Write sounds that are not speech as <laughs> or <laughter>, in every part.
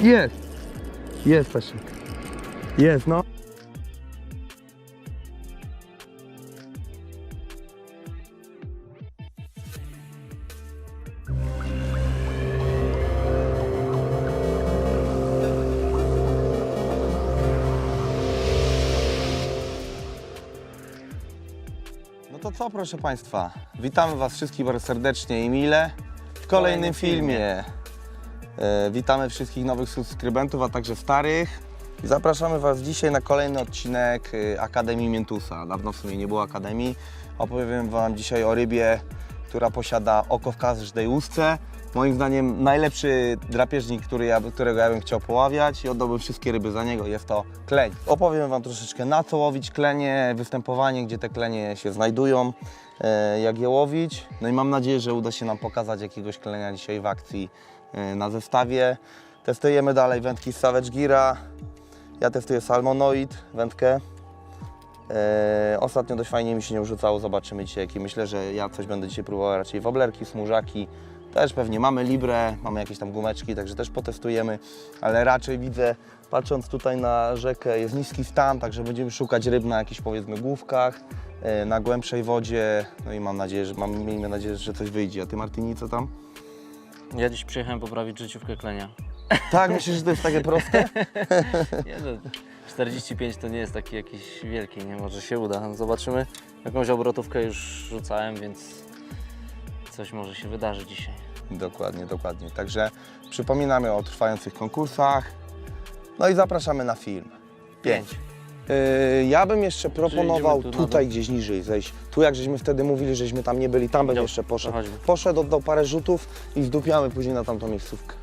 Jest! Jest, Peszek. Jest, no. No to co, proszę Państwa? Witamy Was wszystkich bardzo serdecznie i mile w kolejnym filmie. E, witamy wszystkich nowych subskrybentów, a także starych. Zapraszamy Was dzisiaj na kolejny odcinek e, Akademii Miętusa. Dawno w sumie nie było Akademii. Opowiem Wam dzisiaj o rybie, która posiada oko w każdej łusce. Moim zdaniem najlepszy drapieżnik, który ja, którego ja bym chciał poławiać i oddałbym wszystkie ryby za niego, jest to kleń. Opowiem Wam troszeczkę na co łowić klenie, występowanie, gdzie te klenie się znajdują, e, jak je łowić. No i mam nadzieję, że uda się nam pokazać jakiegoś klenia dzisiaj w akcji na zestawie. Testujemy dalej wędki z Savage Gira. Ja testuję Salmonoid, wędkę. E, ostatnio dość fajnie mi się nie urzucało, zobaczymy dzisiaj jaki. Myślę, że ja coś będę dzisiaj próbował raczej woblerki, smużaki. Też pewnie mamy libre, mamy jakieś tam gumeczki, także też potestujemy, ale raczej widzę, patrząc tutaj na rzekę, jest niski stan, także będziemy szukać ryb na jakichś powiedzmy główkach, e, na głębszej wodzie, no i mam nadzieję, że mam, miejmy nadzieję, że coś wyjdzie. A Ty Martyni, co tam? Ja dziś przyjechałem poprawić życiówkę klenia. Tak, myślisz, że to jest takie proste? <laughs> Nie, no, 45 to nie jest taki jakiś wielki, nie? Może się uda. Zobaczymy. Jakąś obrotówkę już rzucałem, więc coś może się wydarzy dzisiaj. Dokładnie, dokładnie. Także przypominamy o trwających konkursach. No i zapraszamy na film. Pięć. Yy, ja bym jeszcze proponował tu na tutaj dół? gdzieś niżej zejść. Tu jak żeśmy wtedy mówili, żeśmy tam nie byli, tam bym jeszcze poszedł. przechodźmy. Poszedł, oddał parę rzutów i zdupiamy później na tamtą miejscówkę.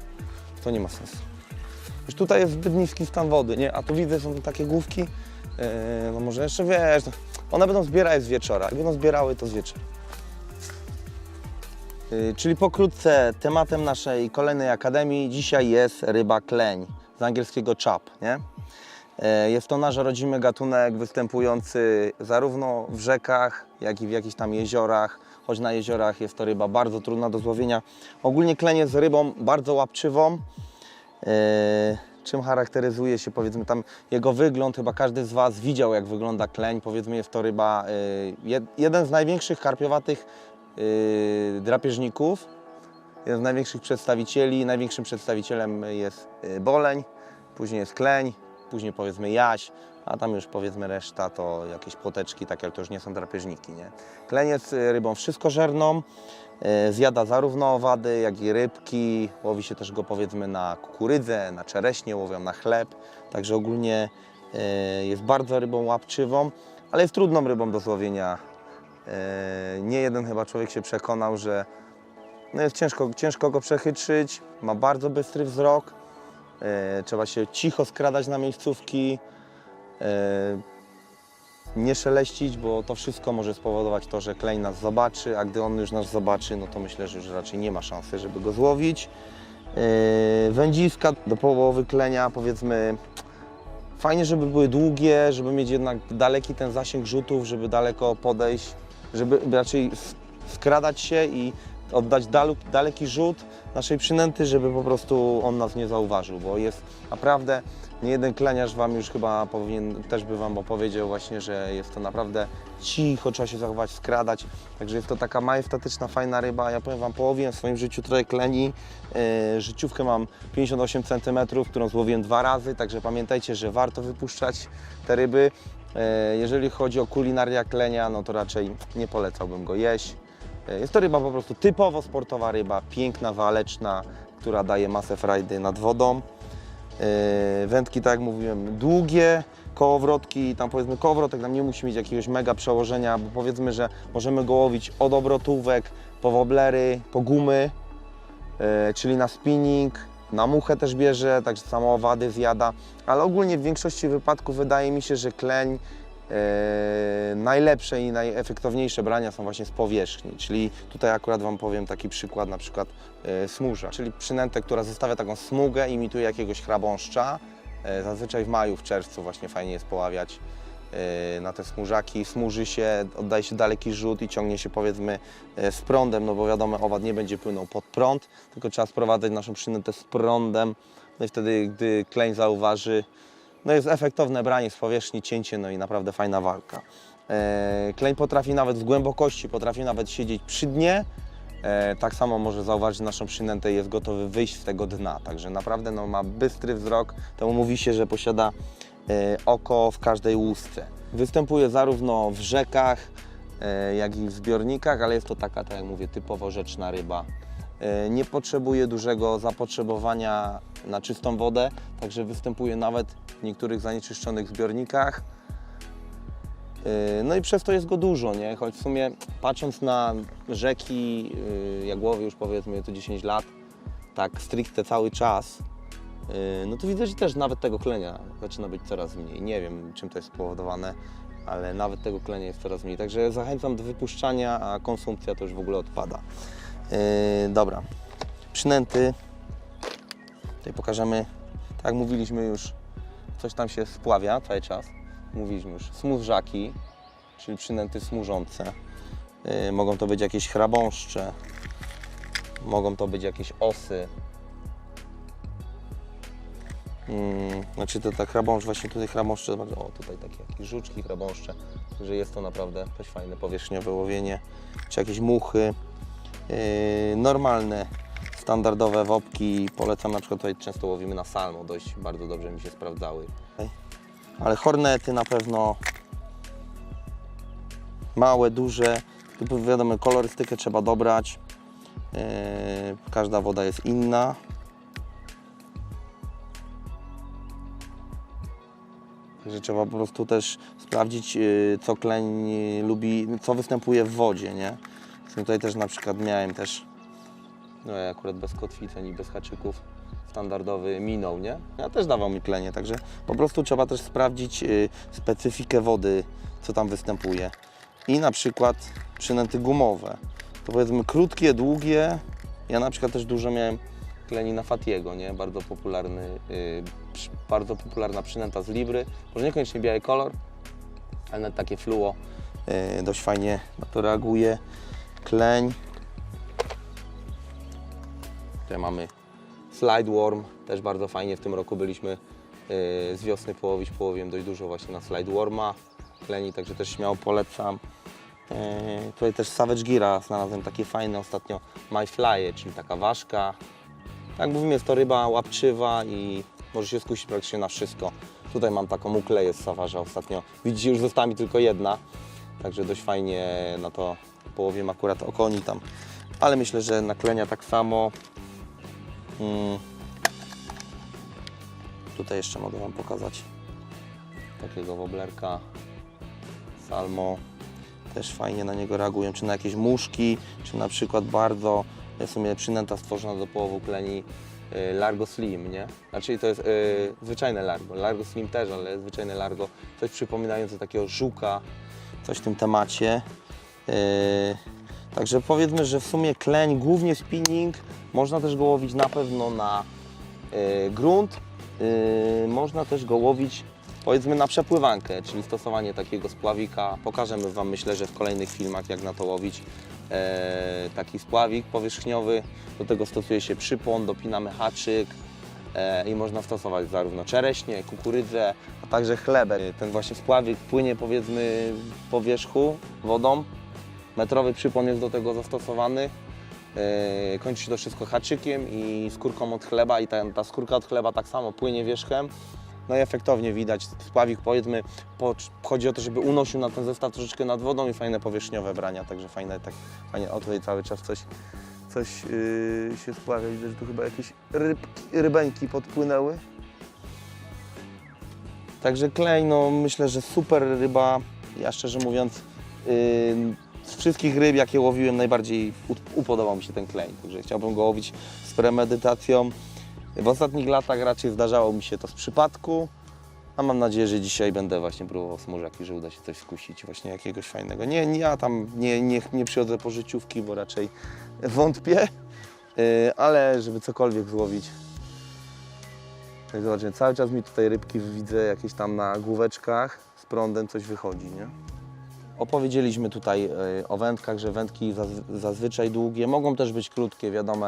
To nie ma sensu. Już tutaj jest zbyt niski stan wody, nie? A tu widzę, są takie główki. Yy, no może jeszcze wiesz, no, one będą zbierać z wieczora. Jak będą zbierały, to z wieczora. Yy, Czyli pokrótce tematem naszej kolejnej akademii dzisiaj jest ryba kleń, z angielskiego chap, nie? E, Jest to nasz rodzimy gatunek występujący zarówno w rzekach, jak i w jakichś tam jeziorach, choć na jeziorach jest to ryba bardzo trudna do złowienia. Ogólnie kleń jest rybą bardzo łapczywą, e, czym charakteryzuje się powiedzmy tam jego wygląd, chyba każdy z Was widział jak wygląda kleń, powiedzmy jest to ryba, e, jed, jeden z największych karpiowatych drapieżników, jeden z największych przedstawicieli, największym przedstawicielem jest boleń, później jest kleń, później powiedzmy jaś, a tam już powiedzmy reszta to jakieś płoteczki, takie, ale to już nie są drapieżniki, nie? Kleń jest y, rybą wszystkożerną, y, zjada zarówno owady, jak i rybki, łowi się też go powiedzmy na kukurydzę, na czereśnie, łowią na chleb, także ogólnie y, jest bardzo rybą łapczywą, ale jest trudną rybą do złowienia. Nie jeden chyba człowiek się przekonał, że no jest ciężko, ciężko go przechytrzyć, ma bardzo bystry wzrok, trzeba się cicho skradać na miejscówki, e, nie szeleścić, bo to wszystko może spowodować to, że klej nas zobaczy, a gdy on już nas zobaczy, no to myślę, że już raczej nie ma szansy, żeby go złowić. E, Wędziska do połowy klenia, powiedzmy, fajnie, żeby były długie, żeby mieć jednak daleki ten zasięg rzutów, żeby daleko podejść, żeby raczej skradać się i oddać dalu, daleki rzut naszej przynęty, żeby po prostu on nas nie zauważył, bo jest naprawdę, nie jeden kleniarz Wam już chyba powinien, też by Wam opowiedział właśnie, że jest to naprawdę cicho, trzeba się zachować, skradać, także jest to taka majestatyczna, fajna ryba, ja powiem Wam, połowiłem w swoim życiu trochę kleni, yy, życiówkę mam 58 cm, którą złowiłem dwa razy, także pamiętajcie, że warto wypuszczać te ryby, Yy, jeżeli chodzi o kulinaria klenia, no to raczej nie polecałbym go jeść, jest to ryba po prostu typowo sportowa ryba, piękna, waleczna, która daje masę frajdy nad wodą. Yy, Wędki, tak jak mówiłem, długie, kołowrotki, tam powiedzmy kołowrotek nam nie musi mieć jakiegoś mega przełożenia, bo powiedzmy, że możemy go łowić od obrotówek, po woblery, po gumy, yy, czyli na spinning, na muchę też bierze, także samo owady zjada, ale ogólnie w większości wypadków wydaje mi się, że kleń E, najlepsze i najefektowniejsze brania są właśnie z powierzchni, czyli tutaj akurat Wam powiem taki przykład, na przykład e, smurza, czyli przynętę, która zostawia taką smugę, imituje jakiegoś chrabąszcza. E, zazwyczaj w maju, w czerwcu właśnie fajnie jest poławiać e, na te smużaki. Smuży się, oddaje się daleki rzut i ciągnie się powiedzmy z prądem, no bo wiadomo, owad nie będzie płynął pod prąd, tylko trzeba sprowadzać naszą przynętę z prądem No i wtedy, gdy kleń zauważy, no jest efektowne branie z powierzchni, cięcie, no i naprawdę fajna walka. E, kleń potrafi nawet z głębokości, potrafi nawet siedzieć przy dnie, E, tak samo może zauważyć naszą przynętę jest gotowy wyjść z tego dna. Także naprawdę no, ma bystry wzrok. To mówi się, że posiada e, oko w każdej łusce. Występuje zarówno w rzekach, jak i w zbiornikach, ale jest to taka, tak jak mówię, typowo rzeczna ryba. E, nie potrzebuje dużego zapotrzebowania na czystą wodę, także występuje nawet w niektórych zanieczyszczonych zbiornikach. Yy, No i przez to jest go dużo, nie? Choć w sumie patrząc na rzeki yy, Jagłowy już powiedzmy to 10 lat, tak stricte cały czas, no to widzę, że też nawet tego klenia zaczyna być coraz mniej. Nie wiem czym to jest spowodowane, ale nawet tego klenia jest coraz mniej. Także zachęcam do wypuszczania, a konsumpcja to już w ogóle odpada. Yy, dobra, przynęty. Tutaj pokażemy, tak jak mówiliśmy już, coś tam się spławia cały czas. Mówiliśmy już, smuzżaki, czyli przynęty smużące. Yy, mogą to być jakieś chrabąszcze, mogą to być jakieś osy. Mm, znaczy to tak chrabąszcz, właśnie tutaj chrabąszcze, o tutaj takie jakieś żuczki, chrabąszcze, że jest to naprawdę dość fajne powierzchniowe łowienie, czy jakieś muchy, normalne, standardowe wopki, polecam na przykład tutaj często łowimy na salmo, dość bardzo dobrze mi się sprawdzały ale hornety na pewno małe, duże. Tu wiadomo, kolorystykę trzeba dobrać. Yy, każda woda jest inna. Także trzeba po prostu też sprawdzić, yy, co kleń yy, lubi, co występuje w wodzie, nie? Zresztą Tutaj też na przykład miałem też, no ja akurat bez kotwicy ani bez haczyków, standardowy minął, nie? Ja też dawał mi klenie, także po prostu trzeba też sprawdzić y, specyfikę wody, co tam występuje. I na przykład przynęty gumowe. To powiedzmy krótkie, długie. Ja na przykład też dużo miałem kleni na Fatiego, nie? Bardzo popularny, y, przy- bardzo popularna przynęta z Libry. Może niekoniecznie biały kolor, ale nawet takie fluo y, dość fajnie na to reaguje. Kleń. Tutaj mamy Slide Worm, też bardzo fajnie. W tym roku byliśmy yy, z wiosny połowić, połowiłem dość dużo właśnie na Slide Worma, kleni, także też śmiało polecam. Yy, tutaj też Savage Gira znalazłem takie fajne ostatnio My Fly, czyli taka ważka. Jak mówimy, jest to ryba łapczywa i może się skusić praktycznie na wszystko. Tutaj mam taką ukleję z Savage'a ostatnio. Widzicie, już została mi tylko jedna, także dość fajnie na to połowiłem akurat okoni tam. Ale myślę, że na klenia tak samo. Mm. Tutaj jeszcze mogę Wam pokazać takiego woblerka salmo. Też fajnie na niego reagują, czy na jakieś muszki, czy na przykład bardzo w sumie przynęta stworzona do połowu kleni y, Largo Slim, nie? Znaczy to jest y, zwyczajne Largo, Largo Slim też, ale zwyczajne Largo, coś przypominające takiego żuka, coś w tym temacie. Y, Także powiedzmy, że w sumie kleń, głównie spinning, można też go łowić na pewno na y, grunt, y, można też go łowić powiedzmy na przepływankę, czyli stosowanie takiego spławika. Pokażemy Wam myślę, że w kolejnych filmach jak na to łowić e, taki spławik powierzchniowy. Do tego stosuje się przypłon, dopinamy haczyk e, i można stosować zarówno czereśnie, kukurydzę, a także chlebę. Ten właśnie spławik płynie powiedzmy po wierzchu wodą, metrowy przypon jest do tego zastosowany. Yy, kończy się to wszystko haczykiem i skórką od chleba i ta, ta skórka od chleba tak samo płynie wierzchem. No i efektownie widać spławik powiedzmy, po, chodzi o to, żeby unosił na ten zestaw troszeczkę nad wodą i fajne powierzchniowe brania, także fajne tak, fajnie, o tutaj cały czas coś, coś yy, się spławia, widać, że tu chyba jakieś rybki, rybeńki podpłynęły. Także klej, no myślę, że super ryba, ja szczerze mówiąc, yy, z wszystkich ryb, jakie łowiłem, najbardziej upodobał mi się ten kleń. Także chciałbym go łowić z premedytacją. W ostatnich latach raczej zdarzało mi się to z przypadku, a mam nadzieję, że dzisiaj będę właśnie próbował smużaki, że uda się coś skusić, właśnie jakiegoś fajnego. Nie, nie ja tam nie, nie, nie przychodzę po życiówki, bo raczej <laughs> wątpię, yy, ale żeby cokolwiek złowić. Tak zobaczcie, cały czas mi tutaj rybki widzę jakieś tam na główeczkach z prądem coś wychodzi, nie? Opowiedzieliśmy tutaj e, o wędkach, że wędki zaz- zazwyczaj długie, mogą też być krótkie, wiadomo,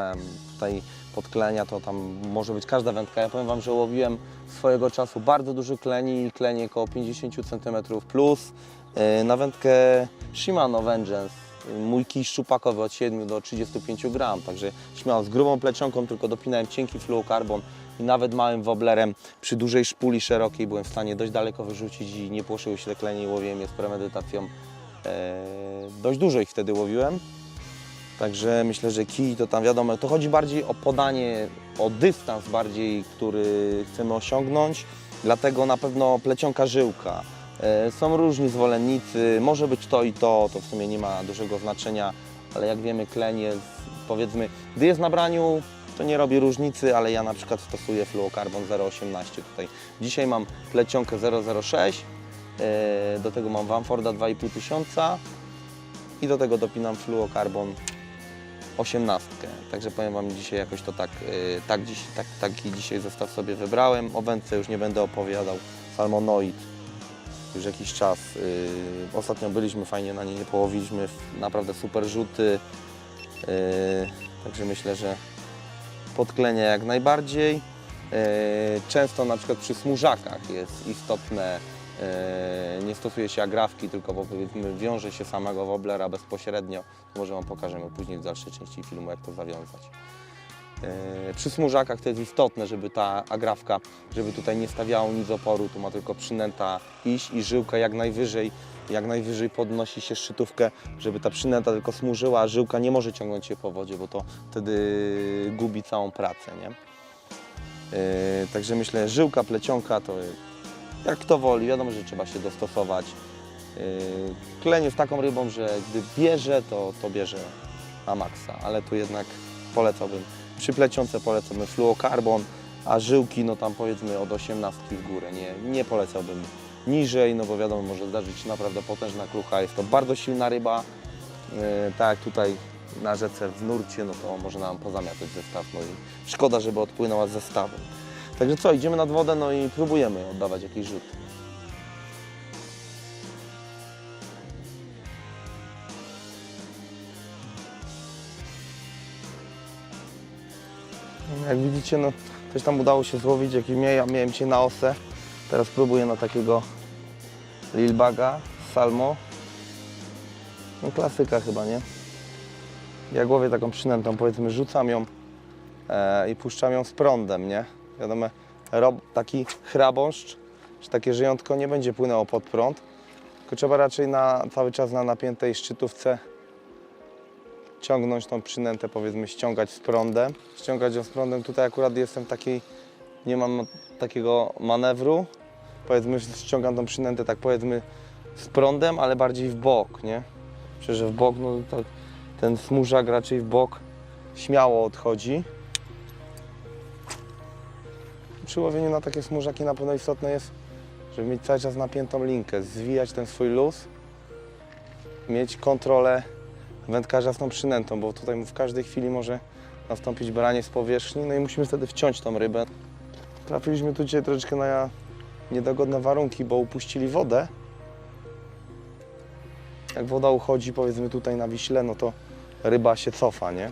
tutaj podklenia to tam może być każda wędka. Ja powiem Wam, że łowiłem swojego czasu bardzo duży kleni, klenie około 50 cm plus e, na wędkę Shimano Vengeance. Mój kij szczupakowy od 7 do 35 gram, także śmiało z grubą plecionką, tylko dopinałem cienki fluokarbon i nawet małym woblerem przy dużej szpuli szerokiej byłem w stanie dość daleko wyrzucić i nie płoszyły się i łowiłem je z premedytacją. E, dość dużo ich wtedy łowiłem. Także myślę, że kij to tam wiadomo, to chodzi bardziej o podanie, o dystans bardziej, który chcemy osiągnąć. Dlatego na pewno plecionka żyłka. E, Są różni zwolennicy, może być to i to, to w sumie nie ma dużego znaczenia, ale jak wiemy kleń jest, powiedzmy, gdy jest na braniu, to nie robi różnicy, ale ja na przykład stosuję fluokarbon 0,18 tutaj. Dzisiaj mam plecionkę 0,06, e, do tego mam Vamforda 2,5 tysiąca i do tego dopinam fluokarbon 18. Także powiem Wam dzisiaj jakoś to tak, y, tak, dziś, tak taki dzisiaj zestaw sobie wybrałem. O wędce już nie będę opowiadał. Salmonoid już jakiś czas. y, Ostatnio byliśmy, fajnie na niej nie połowiliśmy. Naprawdę super rzuty. y, Także myślę, że podklenia jak najbardziej. Y, Często na przykład przy smużakach jest istotne nie stosuje się agrawki, tylko powiedzmy wiąże się samego woblera bezpośrednio. Może Wam pokażemy później w dalszej części filmu, jak to zawiązać. E, Przy smużakach to jest istotne, żeby ta agrawka, żeby tutaj nie stawiało nic oporu, tu ma tylko przynęta iść i żyłka jak najwyżej, jak najwyżej podnosi się szczytówkę, żeby ta przynęta tylko smużyła, a żyłka nie może ciągnąć się po wodzie, bo to wtedy gubi całą pracę, nie? E, Także myślę, żyłka, plecionka to jak kto woli, wiadomo, że trzeba się dostosować. Yy, Kleń jest taką rybą, że gdy bierze, to, to bierze na maksa, ale tu jednak polecałbym, przy plecionce polecałbym fluokarbon, a żyłki, no tam powiedzmy od 18 w górę, nie, nie polecałbym niżej, no bo wiadomo, może zdarzyć się naprawdę potężna klucha, jest to bardzo silna ryba, yy, tak jak tutaj na rzece w nurcie, no to może nam pozamiatać zestaw, no i szkoda, żeby odpłynęła z zestawu. Także co, idziemy nad wodę, no i próbujemy oddawać jakiś rzut. Jak widzicie, no coś tam udało się złowić, jak mia- ja miałem cię na osę. Teraz próbuję na takiego lilbaga, salmo. No klasyka chyba, nie? Jak łowię taką przynętą, powiedzmy, rzucam ją e, i puszczam ją z prądem, nie? Wiadomo, rob, taki chrabąszcz, czy takie żyjątko nie będzie płynęło pod prąd, tylko trzeba raczej na, cały czas na napiętej szczytówce ciągnąć tą przynętę, powiedzmy ściągać z prądem. Ściągać ją z prądem, tutaj akurat jestem w takiej, nie mam takiego manewru, powiedzmy ściągam tą przynętę tak powiedzmy z prądem, ale bardziej w bok, nie? Myślę, że w bok, no to ten smużak raczej w bok śmiało odchodzi. Przy łowieniu na takie smużaki na pewno istotne jest, żeby mieć cały czas napiętą linkę, zwijać ten swój luz, mieć kontrolę wędkarza z tą przynętą, bo tutaj w każdej chwili może nastąpić branie z powierzchni, no i musimy wtedy wciąć tą rybę. Trafiliśmy tu dzisiaj troszeczkę na niedogodne warunki, bo upuścili wodę. Jak woda uchodzi, powiedzmy tutaj na Wiśle, no to ryba się cofa, nie?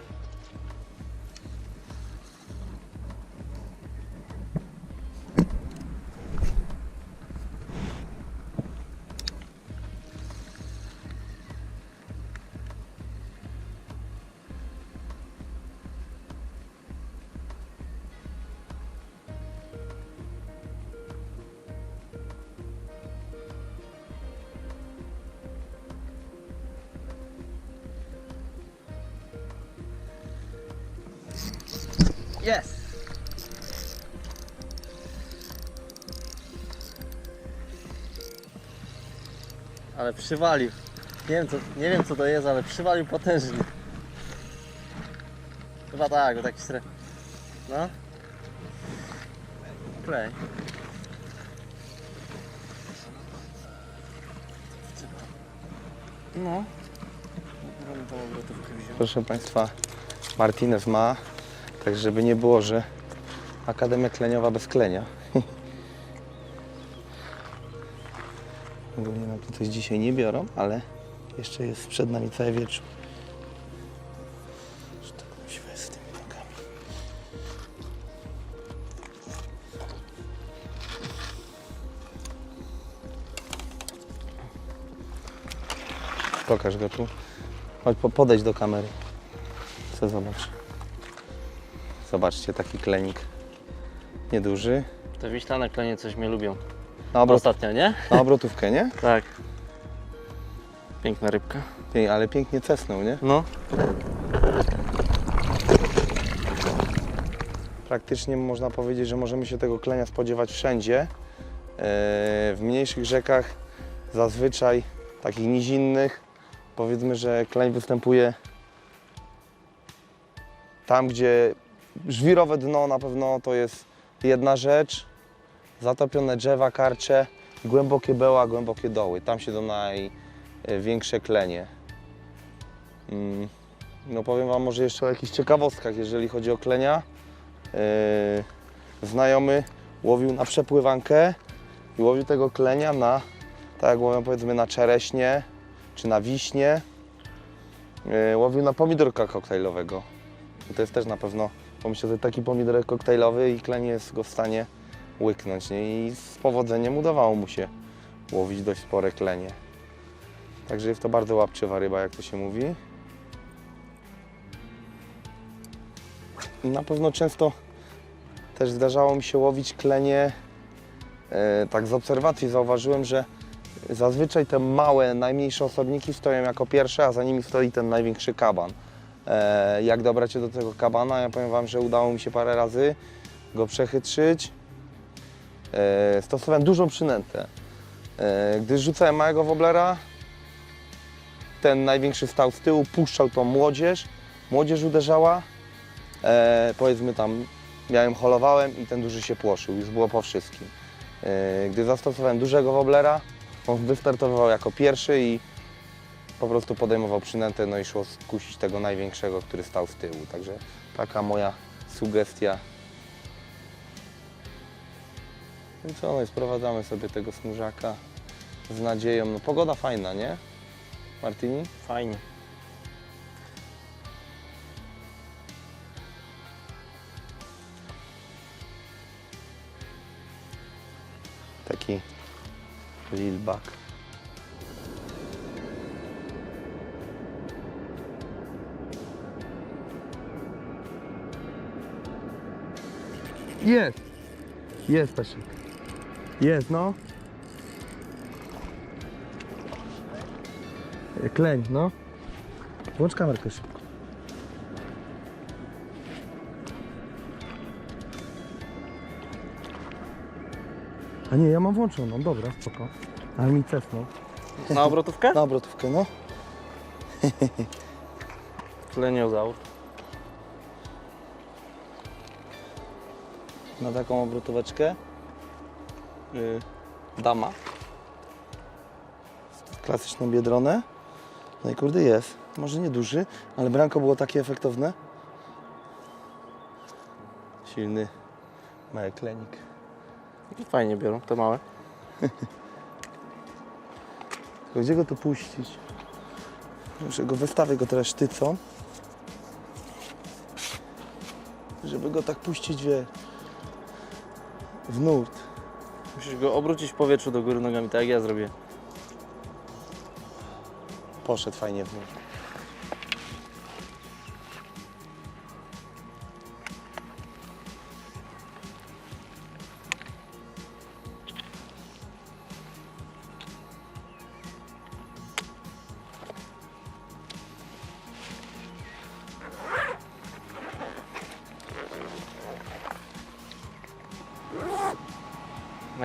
Ale przywalił. Nie wiem, co, nie wiem co to jest, ale przywalił potężnie. Chyba tak, bo taki stre... No. Klej. No. Proszę Państwa, Martinez ma, tak żeby nie było, że Akademia Kleniowa bez klenia. Ogólnie nam tu coś dzisiaj nie biorą, ale jeszcze jest przed nami cały wieczór. Tak. Pokaż go tu. Chodź, po- podejdź do kamery. Co zobacz. Zobaczcie, taki klenik. Nieduży. Te wiślane klenie coś mnie lubią. Na, obrot, Ostatnio, nie? na obrotówkę, nie? <laughs> Tak. Piękna rybka. Pię- Ale pięknie cesnął, nie? No. Praktycznie można powiedzieć, że możemy się tego klenia spodziewać wszędzie. E, W mniejszych rzekach, zazwyczaj takich nizinnych, powiedzmy, że kleń występuje tam, gdzie żwirowe dno na pewno to jest jedna rzecz, zatopione drzewa, karcze, głębokie beła, głębokie doły. Tam się do największe klenie. Mm, No powiem Wam może jeszcze o jakichś ciekawostkach, jeżeli chodzi o klenia. Yy, znajomy łowił na przepływankę i łowił tego klenia na, tak jak łowią powiedzmy na czereśnie czy na wiśnie. Yy, łowił na pomidorka koktajlowego. I to jest też na pewno, pomyślę, że taki pomidorek koktajlowy i kleń jest go w stanie łyknąć. Nie? I z powodzeniem udawało mu się łowić dość spore klenie. Także jest to bardzo łapczywa ryba, jak to się mówi. Na pewno często też zdarzało mi się łowić klenie. E, tak z obserwacji zauważyłem, że zazwyczaj te małe, najmniejsze osobniki stoją jako pierwsze, a za nimi stoi ten największy kaban. E, jak dobrać się do tego kabana? Ja powiem Wam, że udało mi się parę razy go przechytrzyć. E, stosowałem dużą przynętę. E, gdy rzucałem małego woblera, ten największy stał z tyłu, puszczał tą młodzież, młodzież uderzała, e, powiedzmy tam miałem holowałem i ten duży się płoszył, już było po wszystkim. Gdy zastosowałem dużego woblera, on wystartował jako pierwszy i po prostu podejmował przynętę, no i szło skusić tego największego, który stał z tyłu. Także taka moja sugestia. I co, no i sprowadzamy sobie tego snużaka z nadzieją. No pogoda fajna, nie? Martini? Fajnie. Taki lil buck. Jest. Jest, Stasiek. Jest, no. Kleń, no. Włącz kamerkę szybko. A nie, ja mam włączoną, dobra, spoko. Ale mi cesnął. Na obrotówkę? Na obrotówkę, no. <laughs> Kleniozaur. Na taką obrotóweczkę. Yy, dama. Klasyczną biedronę. No i kurde jest. Może nie duży, ale branko było takie efektowne. Silny mały klenik. Fajnie biorą, te małe. <laughs> Gdzie go tu puścić? Muszę go wystawię go teraz sztycą. Żeby go tak puścić, wie, w nurt. Musisz go obrócić w powietrzu do góry nogami, tak jak ja zrobię. Poszedł fajnie w nurt.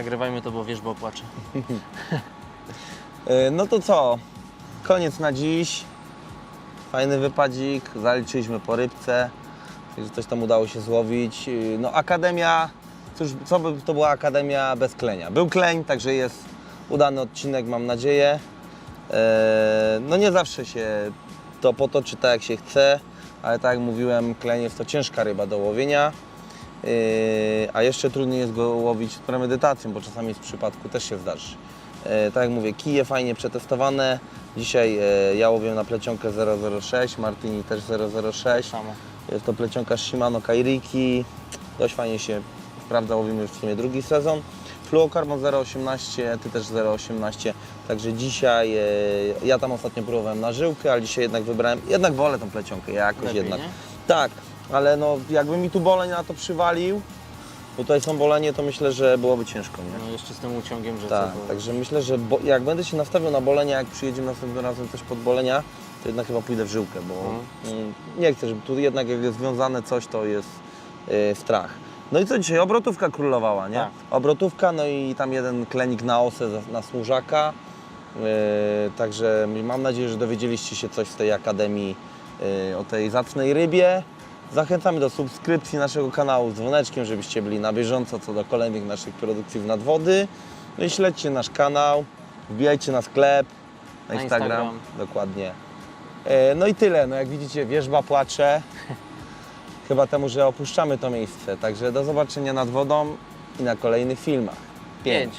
Nagrywajmy to, bo wierzba płacze. <laughs> E, No to co? Koniec na dziś. Fajny wypadzik, zaliczyliśmy po rybce. że Coś tam udało się złowić. E, No akademia, cóż, co by to była akademia bez klenia? Był kleń, także jest udany odcinek, mam nadzieję. E, No nie zawsze się to potoczy tak jak się chce, ale tak jak mówiłem, jest to ciężka ryba do łowienia. Yy, a jeszcze trudniej jest go łowić z premedytacją, bo czasami z przypadku też się zdarzy, E, tak jak mówię, kije fajnie przetestowane. Dzisiaj e, ja łowię na plecionkę 006, Martini też 006. Samo. Jest to plecionka Shimano Kairiki. Dość fajnie się sprawdza, łowimy już w sumie drugi sezon. Fluocarbon 0,18, ty też 0,18. Także dzisiaj, e, ja tam ostatnio próbowałem na żyłkę, ale dzisiaj jednak wybrałem, jednak wolę tą plecionkę jakoś Lepiej, jednak. nie? Tak, ale no jakby mi tu boleń na to przywalił, bo tutaj są bolenie, to myślę, że byłoby ciężko, nie? No jeszcze z tym uciągiem, że Tak, co także myślę, że bo, jak będę się nastawiał na bolenia, jak przyjedziemy następnym razem też pod bolenia, to jednak chyba pójdę w żyłkę, bo Mhm. mm, nie chcę, żeby tu jednak jak jest związane coś, to jest y, strach. No i co dzisiaj? Obrotówka królowała, nie? Tak. Obrotówka, no i tam jeden klenik na osę, za- na służaka. Y, także mam nadzieję, że dowiedzieliście się coś z tej akademii y, o tej zacnej rybie. Zachęcamy do subskrypcji naszego kanału z dzwoneczkiem, żebyście byli na bieżąco co do kolejnych naszych produkcji w nadwody. No i śledźcie nasz kanał, wbijajcie na sklep, na, Na Instagram. Instagram. Dokładnie. E, No i tyle. No jak widzicie, wierzba płacze. <laughs> Chyba temu, że opuszczamy to miejsce. Także do zobaczenia nad wodą i na kolejnych filmach. Pięć.